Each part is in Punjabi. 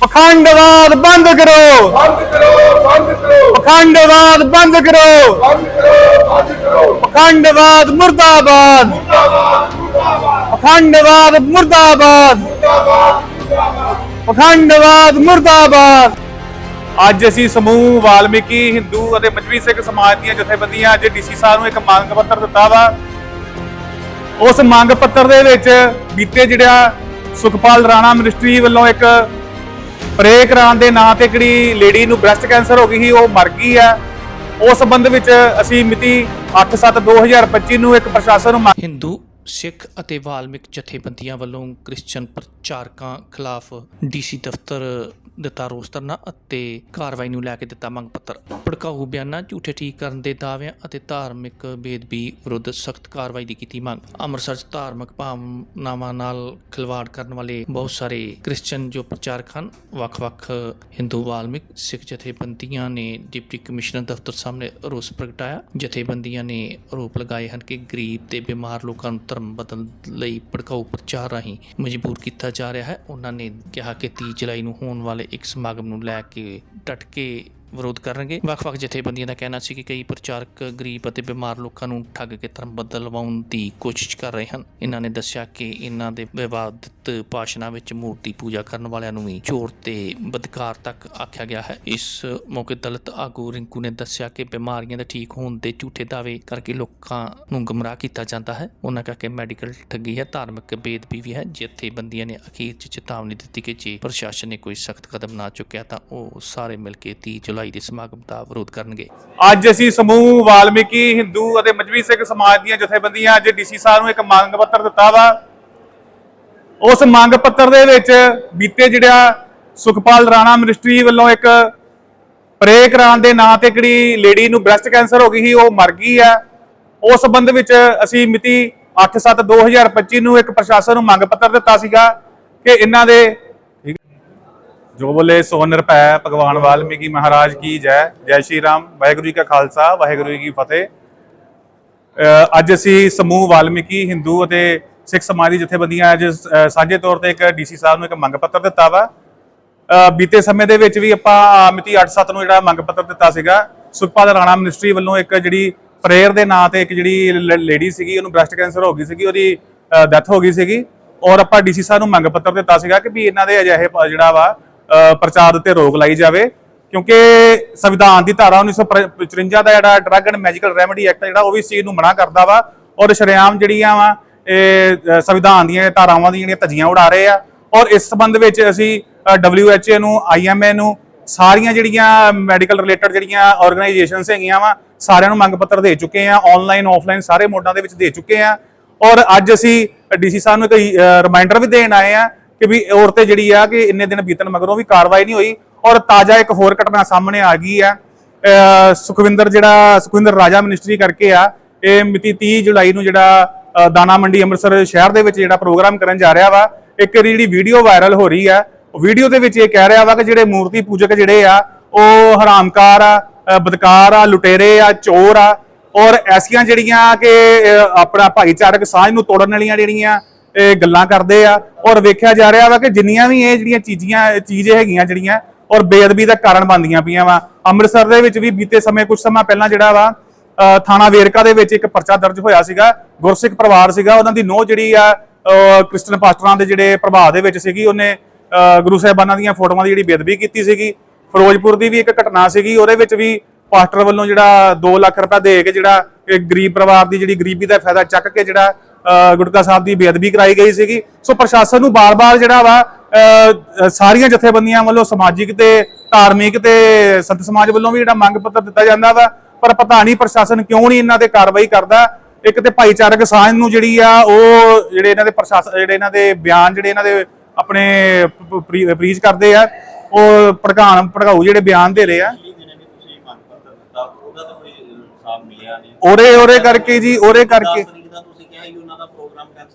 ਪਖੰਡਵਾਦ ਬੰਦ ਕਰੋ। ਬੰਦ ਕਰੋ ਬੰਦ ਕਰੋ। ਪਖੰਡਵਾਦ ਬੰਦ ਕਰੋ। ਬੰਦ ਕਰੋ ਬੰਦ ਕਰੋ। ਪਖੰਡਵਾਦ ਮੁਰਦਾਬਾਦ। ਮੁਰਦਾਬਾਦ ਮੁਰਦਾਬਾਦ। ਪਖੰਡਵਾਦ ਮੁਰਦਾਬਾਦ। ਮੁਰਦਾਬਾਦ ਮੁਰਦਾਬਾਦ। ਪਖੰਡਵਾਦ ਮੁਰਦਾਬਾਦ। ਅੱਜ ਅਸੀਂ ਸਮੂਹ ਵਾਲਮੀਕੀ ਹਿੰਦੂ ਅਤੇ ਮਜਬੀ ਸਿੱਖ ਸਮਾਜ ਦੀਆਂ ਜਥੇਬੰਦੀਆਂ ਅੱਜ ਡੀਸੀ ਸਾਹਿਬ ਨੂੰ ਇੱਕ ਮੰਗ ਪੱਤਰ ਦਿੱਤਾ ਵਾ। ਉਸ ਮੰਗ ਪੱਤਰ ਦੇ ਵਿੱਚ ਬੀਤੇ ਜਿਹੜਾ ਸੁਖਪਾਲ ਰਾਣਾ ਮਿਨਿਸਟਰੀ ਵੱਲੋਂ ਇੱਕ ਪ੍ਰੇ ਕਰਾਉਣ ਦੇ ਨਾਂ ਤੇ ਜਿਹੜੀ ਲੇਡੀ ਨੂੰ ਬ੍ਰੈਸਟ ਕੈਂਸਰ ਹੋ ਗਈ ਸੀ, ਉਹ ਮਰ ਗਈ ਹੈ ਉਸ ਸੰਬੰਧ ਵਿੱਚ ਅਸੀਂ ਮਿਤੀ 8/7/2025 ਨੂੰ ਇੱਕ ਪ੍ਰਸ਼ਾਸਨ ਨੂੰ ਹਿੰਦੂ, ਸਿੱਖ ਅਤੇ ਵਾਲਮਿਕ ਜਥੇਬੰਦੀਆਂ ਵੱਲੋਂ ਕ੍ਰਿਸਚੀਅਨ ਪ੍ਰਚਾਰਕਾਂ ਖਿਲਾਫ ਡੀਸੀ ਦਫ਼ਤਰ ਦਿੱਤਾ ਰੋਸ ਧਰਨਾ ਅਤੇ ਕਾਰਵਾਈ ਨੂੰ ਲੈ ਕੇ ਦਿੱਤਾ ਮੰਗ ਪੱਤਰ। ਭੜਕਾਊ ਬਿਆਨਾਂ ਝੂਠੇ ਠੀਕ ਕਰਨ ਦੇ ਦਾਅਵਿਆਂ ਅਤੇ ਧਾਰਮਿਕ ਬੇਦਬੀ ਵਿਰੁੱਧ ਸਖਤ ਕਾਰਵਾਈ ਦੀ ਕੀਤੀ ਮੰਗ। ਅੰਮ੍ਰਿਤਸਰ 'ਚ ਧਾਰਮਿਕ ਭਾਵਨਾਵਾਂ ਨਾਲ ਖਿਲਵਾੜ ਕਰਨ ਵਾਲੇ ਬਹੁਤ ਸਾਰੇ ਕ੍ਰਿਸਚੀਅਨ ਜੋ ਪ੍ਰਚਾਰਕ ਹਨ, ਵੱਖ-ਵੱਖ ਹਿੰਦੂ ਵਾਲਮਿਕ, ਸਿੱਖ ਜਥੇਬੰਦੀਆਂ ਨੇ ਡਿਪਟੀ ਕਮਿਸ਼ਨਰ ਦਫ਼ਤਰ ਸਾਹਮਣੇ ਰੋਸ ਪ੍ਰਗਟਾਇਆ, ਜਥੇਬੰਦੀਆਂ ਨੇ ਆਰੋਪ ਲਗਾਏ ਹਨ ਕਿ ਗਰੀਬ ਤੇ ਬਿਮਾਰ ਲੋਕਾਂ ਨੂੰ ਧਰਮ ਬਦਲਣ ਲਈ ਭੜਕਾਊ ਪ੍ਰਚਾਰ ਰਾਹੀਂ ਮਜਬੂਰ ਕੀਤਾ ਜਾ ਰਿਹਾ ਹੈ। ਉਹਨਾਂ ਨੇ ਕਿਹਾ ਕਿ 30 ਜੁਲਾਈ ਨੂੰ ਹੋਣ ਵਾਲੇ ਇੱਕ ਸਮਾਗਮ ਨੂੰ ਲੈ ਕੇ ਡਟ ਕੇ ਵਿਰੋਧ ਕਰਨਗੇ। ਵੱਖ-ਵੱਖ ਜਥੇਬੰਦੀਆਂ ਦਾ ਕਹਿਣਾ ਸੀ ਕਿ ਕਈ ਪ੍ਰਚਾਰਕ ਗਰੀਬ ਅਤੇ ਬਿਮਾਰ ਲੋਕਾਂ ਨੂੰ ਠੱਗ ਕੇ ਧਰਮ ਬਦਲਵਾਉਣ ਦੀ ਕੋਸ਼ਿਸ਼ ਕਰ ਰਹੇ ਹਨ। ਇਹਨਾਂ ਨੇ ਦੱਸਿਆ ਕਿ ਇਹਨਾਂ ਦੇ ਵਿਵਾਦਿਤ ਭਾਸ਼ਣਾਂ ਵਿੱਚ ਮੂਰਤੀ ਪੂਜਾ ਕਰਨ ਵਾਲਿਆਂ ਨੂੰ ਵੀ ਚੋਰ ਤੇ ਬਦਕਾਰ ਤੱਕ ਆਖਿਆ ਗਿਆ ਹੈ। ਇਸ ਮੌਕੇ ਦਲਿਤ ਆਗੂ ਰਿੰਕੂ ਨੇ ਦੱਸਿਆ ਕਿ ਬਿਮਾਰੀਆਂ ਦੇ ਠੀਕ ਹੋਣ ਦੇ ਝੂਠੇ ਦਾਅਵੇ ਕਰਕੇ ਲੋਕਾਂ ਨੂੰ ਗੁੰਮਰਾਹ ਕੀਤਾ ਜਾਂਦਾ ਹੈ। ਉਹਨਾਂ ਕਹਾ ਕਿ ਮੈਡੀਕਲ ਠੱਗੀ ਹੈ, ਧਾਰਮਿਕ ਬੇਦਬੀ ਵੀ ਹੈ। ਜਥੇਬੰਦੀਆਂ ਨੇ ਅਖੀਰ 'ਚ ਚੇਤਾਵਨੀ ਦਿੱਤੀ ਕਿ ਜੇ ਪ੍ਰਸ਼ਾਸਨ ਨੇ ਕੋਈ ਸਖਤ ਕਦਮ ਨਾ ਚੁੱਕਿਆ ਤਾਂ ਉਹ ਸਾਰੇ ਮਿਲ ਕੇ 30 ਜੁਲਾਈ ਦੇ ਸਮਾਗਮ ਦਾ ਵਿਰੋਧ ਕਰਨਗੇ। ਅੱਜ ਅਸੀਂ ਸਮੂਹ ਵਾਲਮੀਕੀ, ਹਿੰਦੂ ਅਤੇ ਮਜਬੀ ਸਿੱਖ ਸਮਾਜ ਦੀਆਂ ਜਥੇਬੰਦੀਆਂ ਅੱਜ ਡੀਸੀ ਸਾਹਿਬ ਨੂੰ ਇੱਕ ਮੰਗ ਪੱਤਰ ਦਿੱਤਾ ਵਾ। ਉਸ ਮੰਗ ਪੱਤਰ ਦੇ ਵਿੱਚ ਬੀਤੇ ਜਿਹੜਾ ਸੁਖਪਾਲ ਰਾਣਾ ਮਿਨਿਸਟਰੀ ਵੱਲੋਂ ਇੱਕ ਪ੍ਰੇ ਕਰਾਉਣ ਦੇ ਨਾਂ ਤੇ ਜਿਹੜੀ ਲੇਡੀ ਨੂੰ ਬ੍ਰੈਸਟ ਕੈਂਸਰ ਹੋ ਗਈ ਸੀ, ਉਹ ਮਰ ਗਈ ਹੈ ਉਸ ਸੰਬੰਧ ਵਿੱਚ ਅਸੀਂ ਮਿਤੀ 8/7/2025 ਨੂੰ ਇੱਕ ਪ੍ਰਸ਼ਾਸਨ ਨੂੰ ਮੰਗ ਪੱਤਰ ਦਿੱਤਾ ਸੀਗਾ ਕਿ ਇਹਨਾਂ ਦੇ ਜੋ ਬੋਲੇ ਸੋ ਨਿਰਭੈ ਭਗਵਾਨ ਵਾਲਮੀਕੀ ਮਹਾਰਾਜ ਕੀ ਜੈ। ਜੈ ਸ਼੍ਰੀ ਰਾਮ ਵਾਹਿਗੁਰੂ ਜੀ ਕਾ ਖਾਲਸਾ ਵਾਹਿਗੁਰੂ ਜੀ ਕੀ ਫਤਿਹ। ਅੱਜ ਅਸੀਂ ਸਮੂਹ ਵਾਲਮੀਕੀ ਹਿੰਦੂ ਅਤੇ ਸਿੱਖ ਸਮਾਜ ਦੀ ਜਥੇਬੰਦੀਆਂ ਅੱਜ ਅ, ਸਾਂਝੇ ਤੌਰ ਤੇ ਇੱਕ ਡੀਸੀ ਸਾਹਿਬ ਨੂੰ ਇੱਕ ਮੰਗ ਪੱਤਰ ਦਿੱਤਾ ਵਾ। ਬੀਤੇ ਸਮੇਂ ਦੇ ਵਿੱਚ ਵੀ ਆਪਾਂ ਮਿਤੀ 8/7 ਨੂੰ ਜਿਹੜਾ ਮੰਗ ਪੱਤਰ ਦਿੱਤਾ ਸੀਗਾ। ਸੁਖਪਾਲ ਰਾਣਾ ਮਿਨਿਸਟਰੀ ਵੱਲੋਂ ਇੱਕ ਜਿਹੜੀ ਪ੍ਰੇਅਰ ਦੇ ਨਾਂ ਤੇ ਇੱਕ ਜਿਹੜੀ ਲੇਡੀ ਸੀਗੀ ਉਹਨੂੰ ਬ੍ਰੈਸਟ ਕੈਂਸਰ ਹੋ ਗਈ ਸੀਗੀ ਉਹਦੀ ਡੈਥ ਹੋ ਗਈ ਸੀਗੀ। ਔਰ ਆਪਾਂ ਡੀਸੀ ਸਾਹਿਬ ਨੂੰ ਮੰਗ ਪੱਤਰ ਦਿੱਤਾ ਸੀਗਾ ਕਿ ਵੀ ਇਹਨਾਂ ਦੇ ਅਜਿਹੇ ਜਿਹੜਾ ਵਾ ਪ੍ਰਚਾਰ ਉੱਤੇ ਰੋਕ ਲਾਈ ਜਾਵੇ, ਕਿਉਂਕਿ ਸੰਵਿਧਾਨ ਦੀ ਧਾਰਾ 1954 ਦਾ ਜਿਹੜਾ drug and magical remedy act ਜਿਹੜਾ, ਉਹ ਵੀ ਚੀਜ਼ ਨੂੰ ਮਨਾ ਕਰਦਾ ਵਾ ਔਰ ਸ਼ਰੇਆਮ ਜਿਹੜੀਆਂ ਵਾ, ਇਹ ਸੰਵਿਧਾਨ ਦੀਆਂ ਧਾਰਾਵਾਂ ਦੀਆਂ ਜਿਹੜੀਆਂ ਧੱਜੀਆਂ ਉਡਾ ਰਹੇ ਆ ਔਰ ਇਸ ਸੰਬੰਧ ਵਿੱਚ ਅਸੀਂ WHO ਨੂੰ IMA ਨੂੰ ਸਾਰੀਆਂ ਜਿਹੜੀਆਂ ਮੈਡੀਕਲ ਰਿਲੇਟਡ ਜਿਹੜੀਆਂ ਆਰਗੇਨਾਈਜੇਸ਼ਨਸ ਹੈਗੀਆਂ ਵਾ, ਸਾਰਿਆਂ ਨੂੰ ਮੰਗ ਪੱਤਰ ਦੇ ਚੁੱਕੇ ਆ ਆਨਲਾਈਨ ਆਫਲਾਈਨ ਸਾਰੇ ਮੋਡਾਂ ਦੇ ਵਿੱਚ ਦੇ ਚੁੱਕੇ ਆ ਔਰ ਅੱਜ ਅਸੀਂ ਡੀਸੀ ਸਾਹਿਬ ਨੂੰ ਇੱਕ ਰਿਮਾਈਂਡਰ ਵੀ ਦੇਣ ਆਏ ਆ ਕਿ ਵੀ ਔਰ ਜਿਹੜੀ ਆ ਕਿ ਇੰਨੇ ਦਿਨ ਬੀਤਣ ਮਗਰੋਂ ਵੀ ਕਾਰਵਾਈ ਨਹੀਂ ਹੋਈ ਔਰ ਤਾਜ਼ਾ ਇੱਕ ਹੋਰ ਘਟਨਾ ਸਾਹਮਣੇ ਆ ਗਈ ਹੈ। ਸੁਖਵਿੰਦਰ ਜਿਹੜਾ, ਸੁਖਵਿੰਦਰ ਰਾਜਾ ਮਿਨਿਸਟਰੀ ਕਰਕੇ ਆ, ਇਹ ਮਿਤੀ 30 ਜੁਲਾਈ ਨੂੰ ਜਿਹੜਾ, ਅਹ, ਦਾਣਾ ਮੰਡੀ ਅੰਮ੍ਰਿਤਸਰ ਸ਼ਹਿਰ ਦੇ ਵਿੱਚ ਜਿਹੜਾ ਪ੍ਰੋਗਰਾਮ ਕਰਨ ਜਾ ਰਿਹਾ ਵਾ, ਇੱਕ ਜਿਹੜੀ ਵੀਡੀਓ ਵਾਇਰਲ ਹੋ ਰਹੀ ਆ ਵੀਡੀਓ ਦੇ ਵਿੱਚ ਇਹ ਕਹਿ ਰਿਹਾ ਵਾ ਕਿ ਜਿਹੜੇ ਮੂਰਤੀ ਪੂਜਕ ਜਿਹੜੇ ਆ, ਉਹ ਹਰਾਮਕਾਰ ਆ ਬਦਕਾਰ ਆ, ਲੁਟੇਰੇ ਆ, ਚੋਰ ਆ, ਔਰ ਐਸੀਆਂ ਜਿਹੜੀਆਂ ਕਿ ਆਪਣਾ ਭਾਈਚਾਰਕ ਸਾਂਝ ਨੂੰ ਤੋੜਨ ਵਾਲੀਆਂ ਜਿਹੜੀਆਂ ਗੱਲਾਂ ਕਰਦੇ ਆ ਔਰ ਵੇਖਿਆ ਜਾ ਰਿਹਾ ਵਾ ਕਿ ਜਿੰਨੀਆਂ ਵੀ ਇਹ ਜਿਹੜੀਆਂ ਚੀਜ਼ੀਆਂ ਚੀਜ਼ੇ ਹੈਗੀਆਂ ਜਿਹੜੀਆਂ ਔਰ ਬੇਅਦਬੀ ਦਾ ਕਾਰਨ ਬਣਦੀਆਂ ਪਈਆਂ ਵਾ। ਅੰਮ੍ਰਿਤਸਰ ਦੇ ਵਿੱਚ ਵੀ ਬੀਤੇ ਸਮੇਂ ਕੁਝ ਸਮਾਂ ਪਹਿਲਾਂ ਜਿਹੜਾ ਵਾ ਥਾਣਾ ਵੇਰਕਾ ਦੇ ਵਿੱਚ ਇੱਕ ਪਰਚਾ ਦਰਜ ਹੋਇਆ ਸੀਗਾ। ਗੁਰਸਿੱਖ ਪਰਿਵਾਰ ਸੀਗਾ ਉਹਨਾਂ ਦੀ ਨੋ ਜਿਹੜੀ ਆ ਕ੍ਰਿਸਚਨ ਪਾਸਟਰਾਂ ਦੇ ਜਿਹੜੇ ਪ੍ਰਭਾਵ ਦੇ ਵਿੱਚ ਸੀਗੀ ਉਹਨੇ ਅਹ, ਗੁਰੂ ਸਾਹਿਬਾਨਾਂ ਦੀਆਂ ਫੋਟੋਆਂ ਦੀ ਜਿਹੜੀ ਬੇਅਦਬੀ ਕੀਤੀ ਸੀਗੀ। ਫਿਰੋਜ਼ਪੁਰ ਦੀ ਵੀ ਇੱਕ ਘਟਨਾ ਸੀਗੀ ਉਹਦੇ ਵਿੱਚ ਵੀ ਪਾਸਟਰ ਵੱਲੋਂ ਜਿਹੜਾ 2 ਲੱਖ ਰੁਪਏ ਦੇ ਕੇ ਜਿਹੜਾ ਗਰੀਬ ਪਰਿਵਾਰ ਦੀ ਜਿਹੜੀ ਗਰੀਬੀ ਦਾ ਫਾਇਦਾ ਚੱਕ ਕੇ ਜਿਹੜਾ ਗੁਟਕਾ ਸਾਹਿਬ ਦੀ ਬੇਅਦਬੀ ਕਰਾਈ ਗਈ ਸੀਗੀ। ਸੋ ਪ੍ਰਸ਼ਾਸਨ ਨੂੰ ਬਾਰ-ਬਾਰ ਜਿਹੜਾ ਵਾ ਸਾਰੀਆਂ ਜਥੇਬੰਦੀਆਂ ਵੱਲੋਂ ਸਮਾਜਿਕ ਤੇ ਧਾਰਮਿਕ ਤੇ ਸੰਤ ਸਮਾਜ ਵੱਲੋਂ ਵੀ ਜਿਹੜਾ ਮੰਗ ਪੱਤਰ ਦਿੱਤਾ ਜਾਂਦਾ ਵਾ ਪਰ ਪਤਾ ਨਹੀਂ ਪ੍ਰਸ਼ਾਸਨ ਕਿਉਂ ਨਹੀਂ ਇਹਨਾਂ ਤੇ ਕਾਰਵਾਈ ਕਰਦਾ। ਇੱਕ ਤੇ ਭਾਈਚਾਰਕ ਸਾਂਝ ਨੂੰ ਜਿਹੜੀ ਆ ਉਹ ਜਿਹੜੇ ਇਹਨਾਂ ਦੇ ਪ੍ਰਸ਼ਾਸਨ ਜਿਹੜੇ ਇਹਨਾਂ ਦੇ ਬਿਆਨ ਜਿਹੜੇ ਇਹਨਾਂ ਦੇ ਆਪਣੇ ਪ੍ਰੀਚ ਕਰਦੇ ਆ ਉਹ ਭੜਕਾਣ ਭੜਕਾਊ ਜਿਹੜੇ ਬਿਆਨ ਦੇ ਰਹੇ ਆ। ਉਹਦੇ ਉਹਦੇ ਕਰਕੇ ਜੀ ਉਹਦੇ ਕਰਕੇ 10 ਤਰੀਕ ਦਾ ਤੁਸੀਂ ਕਿਹਾ ਸੀ ਉਹਨਾਂ ਦਾ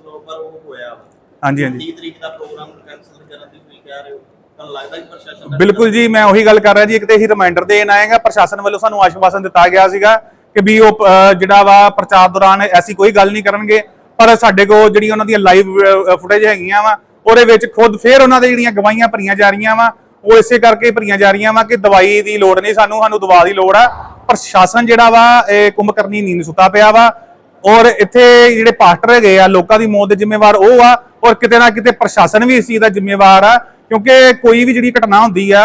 ਪਰ ਉਹ ਹੋਇਆ ਵਾ। ਹਾਂਜੀ ਹਾਂਜੀ। 30 ਤਰੀਕ ਦਾ ਪ੍ਰੋਗਰਾਮ ਕੈਨਸਲ ਕਰਨ ਦੀ ਤੁਸੀਂ ਕਹਿ ਰਹੇ ਹੋ। ਤੁਹਾਨੂੰ ਲੱਗਦਾ ਕਿ ਪ੍ਰਸ਼ਾਸਨ ਦਾ ਬਿਲਕੁਲ ਜੀ ਮੈਂ ਉਹੀ ਗੱਲ ਕਰ ਰਿਹਾ ਜੀ ਇੱਕ ਤੇ ਹੀ ਰਿਮਾਈਂਡਰ ਦੇਣ ਆਏਗਾ ਪ੍ਰਸ਼ਾਸਨ ਵੱਲੋਂ ਸਾਨੂੰ ਆਸ਼ਵਾਸਨ ਦਿੱਤਾ ਗਿਆ ਸੀਗਾ ਕਿ ਵੀ ਉਹ ਅਹ, ਜਿਹੜਾ ਵਾ ਪ੍ਰਚਾਰ ਦੌਰਾਨ ਐਸੀ ਕੋਈ ਗੱਲ ਨਹੀਂ ਕਰਨਗੇ ਪਰ ਸਾਡੇ ਕੋਲ ਜਿਹੜੀ ਉਹਨਾਂ ਦੀਆਂ ਲਾਈਵ ਫੁਟੇਜ ਹੈਗੀਆਂ ਵਾ ਉਹਦੇ ਵਿੱਚ ਖੁਦ ਫੇਰ ਉਹਨਾਂ ਦੇ ਜਿਹੜੀਆਂ ਗਵਾਹੀਆਂ ਭਰੀਆਂ ਜਾ ਰਹੀਆਂ ਵਾ ਉਹ ਇਸੇ ਕਰਕੇ ਭਰੀਆਂ ਜਾ ਰਹੀਆਂ ਵਾ ਕਿ ਦਵਾਈ ਦੀ ਲੋੜ ਨਹੀਂ ਸਾਨੂੰ ਸਾਨੂੰ ਦਵਾ ਦੀ ਲੋੜ ਆ। ਪ੍ਰਸ਼ਾਸਨ ਜਿਹੜਾ ਵਾ ਇਹ ਕੁੰਭਕਰਨੀ ਨੀਂਦ ਸੁੱਤਾ ਪਿਆ ਵਾ ਔਰ ਇੱਥੇ ਜਿਹੜੇ ਪਾਸਟਰ ਹੈਗੇ ਆ ਲੋਕਾਂ ਦੀ ਮੌਤ ਦੇ ਜ਼ਿੰਮੇਵਾਰ ਉਹ ਆ ਔਰ ਕਿਤੇ ਨਾ ਕਿਤੇ ਪ੍ਰਸ਼ਾਸਨ ਵੀ ਇਸ ਚੀਜ਼ ਦਾ ਜ਼ਿੰਮੇਵਾਰ ਆ ਕਿਉਂਕਿ ਕੋਈ ਵੀ ਜਿਹੜੀ ਘਟਨਾ ਹੁੰਦੀ ਆ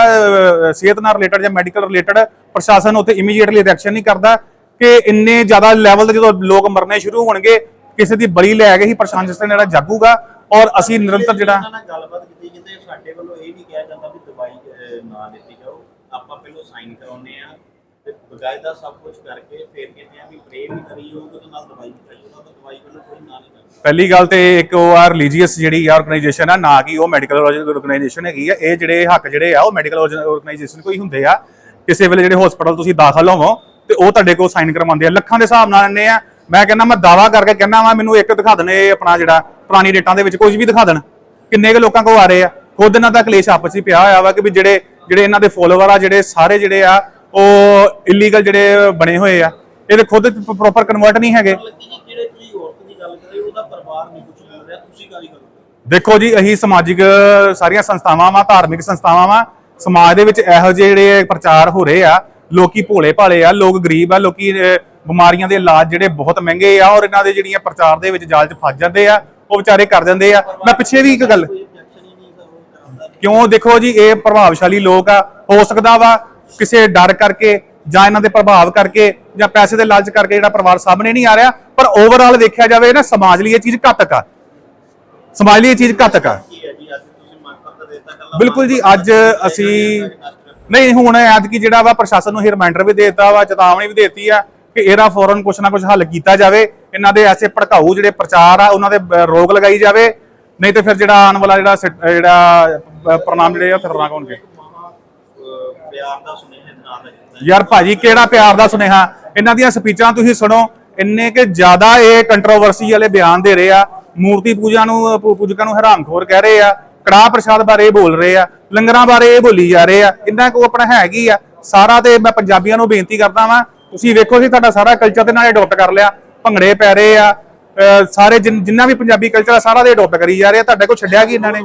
ਸਿਹਤ ਨਾਲ ਰਿਲੇਟਡ ਜਾਂ ਮੈਡੀਕਲ ਰਿਲੇਟਡ ਪ੍ਰਸ਼ਾਸਨ ਉੱਥੇ ਇਮੀਡੀਏਟਲੀ ਰਿਐਕਸ਼ਨ ਨਹੀਂ ਕਰਦਾ ਕਿ ਇੰਨੇ ਜ਼ਿਆਦਾ ਲੈਵਲ ਤੇ ਜਦੋਂ ਲੋਕ ਮਰਨੇ ਸ਼ੁਰੂ ਹੋਣਗੇ ਕਿਸੇ ਦੀ ਬਲੀ ਲੈ ਕੇ ਹੀ ਪ੍ਰਸ਼ਾਸਨ ਜਿਹੜਾ ਜਾਗੂਗਾ ਔਰ ਅਸੀਂ ਨਿਰੰਤਰ ਜਿਹੜਾ ਇਹਨਾਂ ਨਾਲ ਗੱਲਬਾਤ ਕੀਤੀ ਕਿਤੇ ਸਾਡੇ ਵੱਲੋਂ ਇਹ ਨਹੀਂ ਕਿਹਾ ਜਾਂਦਾ ਵੀ ਦਵਾਈ ਅਹ, ਨਾ ਦਿੱਤੀ ਜਾਓ। ਆਪਾਂ ਪਹਿਲਾਂ ਸਾਈਨ ਕਰਾਉਨੇ ਆ ਤੇ ਬਕਾਇਦਾ ਸਭ ਕੁਝ ਕਰਕੇ ਫਿਰ ਕਹਿੰਦੇ ਆ ਵੀ ਪ੍ਰੇ ਵੀ ਕਰੀ ਜਾਓ ਉਹਦੇ ਨਾਲ ਦਵਾਈ ਵੀ ਕਰੀ ਜਾਓ ਤਾਂ ਦਵਾਈ ਵੱਲੋਂ ਕੋਈ ਨਾ ਨਹੀਂ ਕਰਦਾ। ਪਹਿਲੀ ਗੱਲ ਤੇ ਇੱਕ ਉਹ ਆ ਰਿਲੀਜੀਅਸ ਜਿਹੜੀ ਆ ਆਰਗੇਨਾਈਜੇਸ਼ਨ ਆ, ਨਾ ਕਿ ਉਹ ਮੈਡੀਕਲ ਆਰਗੇਨਾਈਜੇਸ਼ਨ ਹੈਗੀ ਆ, ਇਹ ਜਿਹੜੇ ਹੱਕ ਜਿਹੜੇ ਆ, ਉਹ ਮੈਡੀਕਲ ਆਰਗੇਨਾਈਜੇਸ਼ਨ ਕੋਈ ਹੁੰਦੇ ਆ। ਕਿਸੇ ਵੇਲੇ ਜਿਹੜੇ ਹਸਪੀਟਲ ਤੁਸੀਂ ਦਾਖਲ ਹੋਵੋ, ਤੇ ਉਹ ਤੁਹਾਡੇ ਕੋਲ ਸਾਈਨ ਕਰਵਾਉਂਦੇ ਆ। ਲੱਖਾਂ ਦੇ ਹਿਸਾਬ ਨਾਲ ਆਨੇ ਆ। ਮੈਂ ਕਹਿੰਦਾ, ਮੈਂ ਦਾਵਾ ਕਰਕੇ ਕਹਿੰਦਾ ਵਾ, ਮੈਨੂੰ ਇੱਕ ਦਿਖਾ ਦੇਣ ਇਹ ਆਪਣਾ ਜਿਹੜਾ ਪੁਰਾਣੀ ਡੇਟਾਂ ਦੇ ਵਿੱਚ ਕੁਝ ਵੀ ਦਿਖਾ ਦੇਣ। ਕਿੰਨੇ ਕੁ ਲੋਕਾਂ ਕੋਲ ਆ ਰਹੇ ਆ। ਖੁਦ ਇਹਨਾਂ ਦਾ ਕਲੇਸ਼ ਆਪਸ ਵਿੱਚ ਪਿਆ ਹੋਇਆ ਵਾ ਕਿ ਵੀ ਜਿਹੜੇ ਜਿਹੜੇ ਇਹਨਾਂ ਦੇ ਫੋਲੋਵਰ ਆ, ਜਿਹੜੇ ਸਾਰੇ ਜਿਹੜੇ ਆ ਉਹ ਇਲੀਗਲ ਜਿਹੜੇ ਬਣੇ ਹੋਏ ਆ ਇਹਦੇ ਖੁਦ ਪ੍ਰੋਪਰ ਕਨਵਰਟ ਨਹੀਂ ਹੈਗੇ ਲੱਗੀ ਜੀ ਜਿਹੜੇ ਤੁਸੀਂ ਔਰਤ ਦੀ ਗੱਲ ਕਰੇ ਉਹਦਾ ਪਰਿਵਾਰ ਨਹੀਂ ਕੁਝ ਬੋਲ ਰਿਹਾ ਤੁਸੀਂ ਕਾਹਦੀ ਗੱਲ ਕਰ ਰਹੇ ਹੋ? ਦੇਖੋ ਜੀ ਅਸੀਂ ਸਮਾਜਿਕ ਸਾਰੀਆਂ ਸੰਸਥਾਵਾਂ ਵਾ ਧਾਰਮਿਕ ਸੰਸਥਾਵਾਂ ਵਾ ਸਮਾਜ ਦੇ ਵਿੱਚ ਇਹੋ ਜਿਹੇ ਜਿਹੜੇ ਪ੍ਰਚਾਰ ਹੋ ਰਹੇ ਆ ਲੋਕੀ ਭੋਲੇ ਭਾਲੇ ਆ ਲੋਕ ਗਰੀਬ ਆ ਲੋਕੀ ਅਹ, ਬਿਮਾਰੀਆਂ ਦੇ ਇਲਾਜ ਜਿਹੜੇ ਬਹੁਤ ਮਹਿੰਗੇ ਆ ਔਰ ਇਹਨਾਂ ਦੇ ਜਿਹੜੀਆਂ ਪ੍ਰਚਾਰ ਦੇ ਵਿੱਚ ਜਾਲ 'ਚ ਫਸ ਜਾਂਦੇ ਆ ਉਹ ਵਿਚਾਰੇ ਕਰ ਜਾਂਦੇ ਆ ਮੈਂ ਪਿੱਛੇ ਵੀ ਇੱਕ ਗੱਲ। ਕਿਉਂ ਦੇਖੋ ਜੀ ਇਹ ਪ੍ਰਭਾਵਸ਼ਾਲੀ ਲੋਕ ਆ ਹੋ ਸਕਦਾ ਵਾ ਕਿਸੇ ਡਰ ਕਰਕੇ ਜਾਂ ਇਹਨਾਂ ਦੇ ਪ੍ਰਭਾਵ ਕਰਕੇ ਜਾਂ ਪੈਸੇ ਦੇ ਲਾਲਚ ਕਰਕੇ ਜਿਹੜਾ ਪਰਿਵਾਰ ਸਾਹਮਣੇ ਨਹੀਂ ਆ ਰਿਹਾ, ਪਰ ਓਵਰਆਲ ਦੇਖਿਆ ਜਾਵੇ ਨਾ, ਸਮਾਜ ਲਈ ਇਹ ਚੀਜ਼ ਘਾਤਕ ਆ। ਸਮਾਜ ਲਈ ਇਹ ਚੀਜ਼ ਘਾਤਕ ਆ। ਬਿਲਕੁਲ ਜੀ, ਅੱਜ ਅਸੀਂ ਨਹੀਂ, ਹੁਣ ਐਤਕੀ ਜਿਹੜਾ ਵਾ ਪ੍ਰਸ਼ਾਸਨ ਨੂੰ ਇਹ ਰਿਮਾਈਂਡਰ ਵੀ ਦੇ ਦਿੱਤਾ ਵਾ, ਚੇਤਾਵਨੀ ਵੀ ਦੇਤੀ ਆ ਕਿ ਇਹਦਾ ਫੌਰਨ ਕੁਛ ਨਾ ਕੁਛ ਹੱਲ ਕੀਤਾ ਜਾਵੇ, ਇਹਨਾਂ ਦੇ ਐਸੇ ਭੜਕਾਊ ਜਿਹੜੇ ਪ੍ਰਚਾਰ ਆ, ਉਹਨਾਂ ਦੇ ਰੋਕ ਲਗਾਈ ਜਾਵੇ, ਨਹੀਂ ਤੇ ਫਿਰ ਜਿਹੜਾ ਆਉਣ ਵਾਲਾ ਜਿਹੜਾ ਜਿਹੜਾ ਪ੍ਰਣਾਮ ਜਿਹੜੇ ਆ ਖਤਰਨਾਕ ਹੋਣਗੇ। ਪਿਆਰ ਦਾ ਸੁਨੇਹਾ ਨਾਲ ਦਾ ਯਾਰ ਭਾਜੀ, ਕਿਹੜਾ ਪਿਆਰ ਦਾ ਸੁਨੇਹਾ? ਇਹਨਾਂ ਦੀਆਂ ਸਪੀਚਾਂ ਤੁਸੀਂ ਸੁਣੋ। ਇੰਨੇ ਕਿ ਜ਼ਿਆਦਾ ਇਹ ਕੰਟਰੋਵਰਸੀ ਵਾਲੇ ਬਿਆਨ ਦੇ ਰਹੇ ਆ। ਮੂਰਤੀ ਪੂਜਾ ਨੂੰ ਪੂਜਕਾਂ ਨੂੰ ਹਰਾਮਖੋਰ ਕਹਿ ਰਹੇ ਆ। ਕੜਾਹ ਪ੍ਰਸ਼ਾਦ ਬਾਰੇ ਬੋਲ ਰਹੇ ਆ। ਲੰਗਰਾਂ ਬਾਰੇ ਇਹ ਬੋਲੀ ਜਾ ਰਹੇ ਆ। ਇਹਨਾਂ ਕੋ ਆਪਣਾ ਹੈਗੀ ਆ? ਸਾਰਾ ਤੇ ਮੈਂ ਪੰਜਾਬੀਆਂ ਨੂੰ ਬੇਨਤੀ ਕਰਦਾ ਵਾਂ, ਤੁਸੀਂ ਵੇਖੋ ਜੀ, ਤੁਹਾਡਾ ਸਾਰਾ ਕਲਚਰ ਤੇ ਨਾਲ ਅਡਾਪਟ ਕਰ ਲਿਆ। ਭੰਗੜੇ ਪੈ ਰਹੇ ਆ। ਸਾਰੇ ਜਿੰਨਾ ਵੀ ਪੰਜਾਬੀ ਕਲਚਰ ਆ, ਸਾਰਾ ਦੇ ਅਡਾਪਟ ਕਰੀ ਜਾ ਰਹੇ ਆ। ਤੁਹਾਡੇ ਕੋਲ ਛੱਡਿਆ ਕੀ ਇਹਨਾਂ ਨੇ?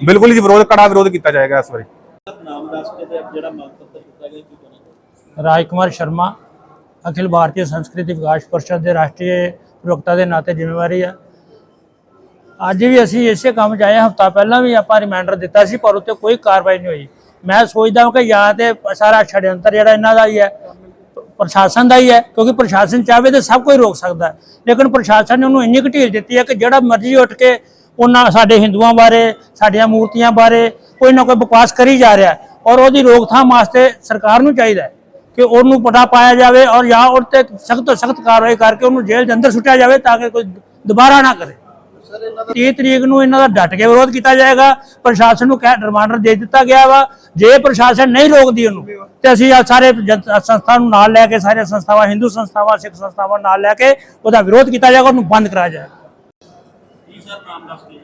ਬਿਲਕੁਲ ਜੀ, ਵਿਰੋਧ, ਕੜਾ ਵਿਰੋਧ ਕੀਤਾ ਜਾਏਗਾ ਇਸ ਵਾਰੀ। ਨਾਮ ਦੱਸ ਕੇ ਤੇ ਜਿਹੜਾ ਮੰਗ ਪੱਤਰ ਦਿੱਤਾ ਗਿਆ, ਕੀ ਕਹਿਣਾ ਰਾਜਕੁਮਾਰ ਸ਼ਰਮਾ, ਅਖਿਲ ਭਾਰਤੀ ਸੰਸਕ੍ਰਿਤੀ ਵਿਕਾਸ ਪਰਿਸ਼ਦ ਦੇ ਰਾਸ਼ਟਰੀ ਪ੍ਰਵਕਤਾ ਦੇ ਨਾਤੇ ਜ਼ਿੰਮੇਵਾਰੀ ਆ। ਅੱਜ ਵੀ ਅਸੀਂ ਇਸੇ ਕੰਮ 'ਚ ਆਏ ਹਫਤਾ ਪਹਿਲਾਂ ਵੀ ਆਪਾਂ ਰਿਮਾਈਂਡਰ ਦਿੱਤਾ ਸੀ, ਪਰ ਉੱਤੇ ਕੋਈ ਕਾਰਵਾਈ ਨਹੀਂ ਹੋਈ। ਮੈਂ ਸੋਚਦਾ ਹਾਂ ਕਿ ਜਾਂ ਤੇ ਸਾਰਾ ਛੜਯੰਤਰ ਜਿਹੜਾ ਇਹਨਾਂ ਦਾ ਹੀ ਹੈ, ਪ੍ਰਸ਼ਾਸਨ ਦਾ ਹੀ ਹੈ, ਕਿਉਂਕਿ ਪ੍ਰਸ਼ਾਸਨ ਚਾਹਵੇ ਤਾਂ ਸਭ ਕੁਝ ਰੋਕ ਸਕਦਾ ਲੇਕਿਨ ਪ੍ਰਸ਼ਾਸਨ ਨੇ ਉਹਨੂੰ ਇੰਨੀ ਕੁ ਢੀਲ ਦਿੱਤੀ ਹੈ ਕਿ ਜਿਹੜਾ ਮਰਜ਼ੀ ਉੱਠ ਕੇ ਉਹਨਾਂ ਸਾਡੇ ਹਿੰਦੂਆਂ ਬਾਰੇ ਸਾਡੀਆਂ ਮੂਰਤੀਆਂ ਬਾਰੇ ਕੋਈ ਨਾ ਕੋਈ ਬਕਵਾਸ ਕਰੀ ਜਾ ਰਿਹਾ ਔਰ ਉਹਦੀ ਰੋਕਥਾਮ ਵਾਸਤੇ ਸਰਕਾਰ ਨੂੰ ਚਾਹੀਦਾ ਕਿ ਉਹਨੂੰ ਪਟਾ ਪਾਇਆ ਜਾਵੇ ਔਰ ਜਾਂ ਉਹ ਤੇ ਸਖਤ ਤੋਂ ਸਖਤ ਕਾਰਵਾਈ ਕਰਕੇ ਉਹਨੂੰ ਜੇਲ੍ਹ ਦੇ ਅੰਦਰ ਸੁੱਟਿਆ ਜਾਵੇ ਤਾਂ ਕਿ ਕੋਈ ਦੁਬਾਰਾ ਨਾ ਕਰੇ। 30 ਤਰੀਕ ਨੂੰ ਇਹਨਾਂ ਦਾ ਡਟ ਕੇ ਵਿਰੋਧ ਕੀਤਾ ਜਾਏਗਾ। ਪ੍ਰਸ਼ਾਸਨ ਨੂੰ ਕਹਿ ਰਿਮਾਂਡਰ ਦੇ ਦਿੱਤਾ ਗਿਆ ਵਾ। ਜੇ ਪ੍ਰਸ਼ਾਸਨ ਨਹੀਂ ਰੋਕਦੀ ਉਹਨੂੰ ਤੇ ਅਸੀਂ ਆ ਸਾਰੇ ਸੰਸਥਾ ਨੂੰ ਨਾਲ ਲੈ ਕੇ ਸਾਰੇ ਸੰਸਥਾਵਾਂ ਹਿੰਦੂ ਸੰਸਥਾਵਾਂ ਸਿੱਖ ਸੰਸਥਾਵਾਂ ਨਾਲ ਲੈ ਕੇ ਉਹਦਾ ਵਿਰੋਧ ਕੀਤਾ ਜਾਏਗਾ ਉਹਨੂੰ ਬੰਦ ਕਰਾਇਆ ਜਾਏਗਾ। ਸਰ, ਨਾਮ ਦੱਸ ਕੇ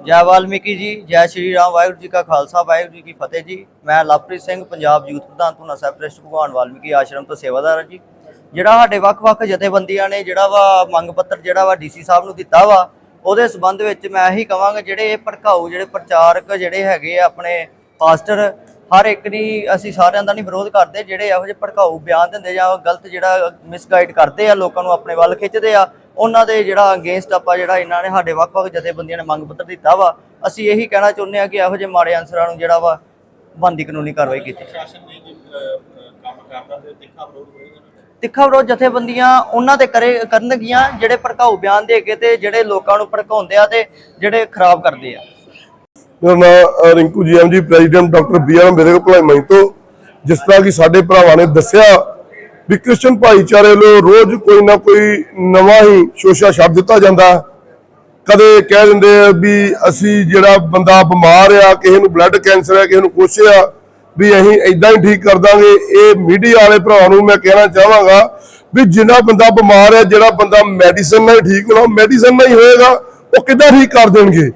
ਜੈ। ਵਾਲਮੀਕੀ ਜੀ, ਜੈ ਸ਼੍ਰੀ ਰਾਮ, ਵਾਹਿਗੁਰੂ ਜੀ ਕਾ ਖਾਲਸਾ, ਵਾਹਿਗੁਰੂ ਜੀ ਕੀ ਫਤਿਹ ਜੀ। ਮੈਂ ਲਵਪ੍ਰੀਤ ਸਿੰਘ, ਪੰਜਾਬ ਯੂਥ ਪ੍ਰਧਾਨ ਧੂਨਾ ਸਾਹਿਬ ਟਰਸਟ ਭਗਵਾਨ ਵਾਲਮੀਕੀ ਆਸ਼ਰਮ ਤੋਂ ਸੇਵਾਦਾਰ ਹਾਂ ਜੀ। ਜਿਹੜਾ ਸਾਡੇ ਵੱਖ-ਵੱਖ ਜਥੇਬੰਦੀਆਂ ਨੇ, ਜਿਹੜਾ ਵਾ ਮੰਗ ਪੱਤਰ, ਜਿਹੜਾ ਵਾ ਡੀਸੀ ਸਾਹਿਬ ਨੂੰ ਦਿੱਤਾ ਵਾ, ਉਹਦੇ ਸਬੰਧ ਵਿੱਚ ਮੈਂ ਇਹੀ ਕਹਾਂਗਾ ਜਿਹੜੇ ਇਹ ਭੜਕਾਊ, ਜਿਹੜੇ ਪ੍ਰਚਾਰਕ, ਜਿਹੜੇ ਹੈਗੇ ਆ ਆਪਣੇ ਪਾਸਟਰ, ਹਰ ਇੱਕ ਦੀ ਅਸੀਂ ਸਾਰਿਆਂ ਦਾ ਨਹੀਂ ਵਿਰੋਧ ਕਰਦੇ, ਜਿਹੜੇ ਇਹੋ ਜਿਹੇ ਭੜਕਾਊ ਬਿਆਨ ਦਿੰਦੇ ਜਾਂ ਗਲਤ ਜਿਹੜਾ ਮਿਸਗਾਈਡ ਕਰਦੇ ਆ, ਲੋਕਾਂ ਨੂੰ ਆਪਣੇ ਵੱਲ ਖਿੱਚਦੇ ਆ ਉਹਨਾਂ ਦੇ ਜਿਹੜਾ ਅਗੇਂਸਟ ਆਪਾਂ ਜਿਹੜਾ ਇਹਨਾਂ ਨੇ ਸਾਡੇ ਵੱਖ-ਵੱਖ ਜਥੇਬੰਦੀਆਂ ਨੇ ਮੰਗ ਪੱਤਰ ਦਿੱਤਾ ਵਾ ਅਸੀਂ ਇਹੀ ਕਹਿਣਾ ਚਾਹੁੰਦੇ ਆ ਕਿ ਇਹੋ ਜਿਹੇ ਮਾੜੇ ਅਨਸਰਾਂ ਨੂੰ ਜਿਹੜਾ ਵਾ ਬੰਦੀ ਕਾਨੂੰਨੀ ਕਾਰਵਾਈ ਕੀਤੀ ਤਿੱਖਾ ਵਿਰੋਧ ਜਥੇਬੰਦੀਆਂ ਉਹਨਾਂ ਤੇ ਕਰੇ ਕਰਨਗੀਆਂ ਜਿਹੜੇ ਭੜਕਾਊ ਬਿਆਨ ਦੇ ਕੇ ਤੇ ਜਿਹੜੇ ਲੋਕਾਂ ਨੂੰ ਭੜਕਾਉਂਦੇ ਆ ਤੇ ਜਿਹੜੇ ਖਰਾਬ ਕਰਦੇ ਆ। ਮੇਰਾ ਨਾਮ Rinku ji M G president doctor B R Ambedkar ਭਲਾਈ ਤੋਂ। ਜਿਸ ਤਰ੍ਹਾਂ ਕਿ ਸਾਡੇ ਭਰਾਵਾਂ ਨੇ ਦੱਸਿਆ ਵੀ ਕ੍ਰਿਸਚਨ ਭਾਈਚਾਰੇ ਵੱਲੋਂ ਰੋਜ਼ ਕੋਈ ਨਾ ਕੋਈ ਨਵਾਂ ਹੀ ਸ਼ੋਸ਼ਾ ਛੱਡ ਦਿੱਤਾ ਜਾਂਦਾ। ਕਦੇ ਕਹਿ ਦਿੰਦੇ ਆ ਵੀ ਅਸੀਂ ਜਿਹੜਾ ਬੰਦਾ ਬਿਮਾਰ ਆ, ਕਿਸੇ ਨੂੰ ਬਲੱਡ ਕੈਂਸਰ ਆ, ਕਿਸੇ ਨੂੰ ਕੁਛ ਆ, ਵੀ ਅਸੀਂ ਇਦਾਂ ਹੀ ਠੀਕ ਕਰ ਦਾਂਗੇ। ਇਹ ਮੀਡੀਆ ਵਾਲੇ ਭਰਾਵਾਂ ਨੂੰ ਮੈਂ ਕਹਿਣਾ ਚਾਹਾਂਗਾ ਵੀ ਜਿੰਨਾ ਬੰਦਾ ਬਿਮਾਰ ਹੈ ਜਿਹੜਾ ਬੰਦਾ ਮੈਡੀਸਨ ਨਾਲ ਠੀਕ ਹੋਣਾ ਮੈਡੀਸਨ ਨਾਲ ਹੀ ਹੋਏਗਾ, ਉਹ ਕਿੱਦਾਂ ਠੀਕ ਕਰ ਦੇਣਗੇ?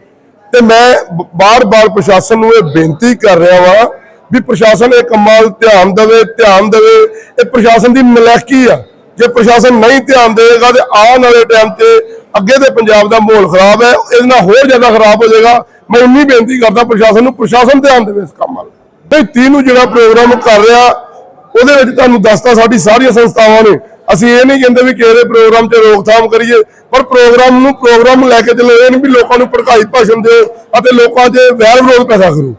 ਤੇ ਮੈਂ ਬਾਰ-ਬਾਰ ਪ੍ਰਸ਼ਾਸਨ ਨੂੰ ਇਹ ਬੇਨਤੀ ਕਰ ਰਿਹਾ ਵਾਂ ਵੀ ਪ੍ਰਸ਼ਾਸਨ ਇਹ ਕੰਮਾਂ ਵੱਲ ਧਿਆਨ ਦੇਵੇ ਧਿਆਨ ਦੇਵੇ। ਇਹ ਪ੍ਰਸ਼ਾਸਨ ਦੀ ਮਲੈਕੀ ਆ। ਜੇ ਪ੍ਰਸ਼ਾਸਨ ਨਹੀਂ ਧਿਆਨ ਦੇਵੇਗਾ ਤੇ ਆਉਣ ਵਾਲੇ ਟਾਈਮ ਤੇ ਅੱਗੇ ਦੇ ਪੰਜਾਬ ਦਾ ਮਾਹੌਲ ਖਰਾਬ ਹੈ, ਇਹਦੇ ਨਾਲ ਹੋਰ ਜ਼ਿਆਦਾ ਖਰਾਬ ਹੋ ਜਾਏਗਾ। ਮੈਂ ਇੰਨੀ ਬੇਨਤੀ ਕਰਦਾ ਪ੍ਰਸ਼ਾਸਨ ਨੂੰ, ਪ੍ਰਸ਼ਾਸਨ ਧਿਆਨ ਦੇਵੇ ਇਸ ਕੰਮ ਵੱਲ। ਨਹੀਂ ਤੀ ਨੂੰ ਜਿਹੜਾ ਪ੍ਰੋਗਰਾਮ ਕਰ ਰਿਹਾ, ਉਹਦੇ ਵਿੱਚ ਤੁਹਾਨੂੰ ਦੱਸਤਾ ਸਾਡੀ ਸਾਰੀਆਂ ਸੰਸਥਾਵਾਂ ਨੇ। ਅਸੀਂ ਇਹ ਨਹੀਂ ਕਹਿੰਦੇ ਵੀ ਕਿਹੜੇ ਪ੍ਰੋਗਰਾਮ 'ਚ ਰੋਕਥਾਮ ਕਰੀਏ, ਪਰ ਪ੍ਰੋਗਰਾਮ ਨੂੰ ਪ੍ਰੋਗਰਾਮ ਲੈ ਕੇ ਚੱਲੋ। ਇਹ ਨਹੀਂ ਵੀ ਲੋਕਾਂ ਨੂੰ ਭੜਕਾਈ ਭਾਸ਼ਣ ਦਿਓ ਅਤੇ ਲੋਕਾਂ 'ਚ ਵੈਰ ਵਿਰੋਧ ਪੈਦਾ ਕਰੋ।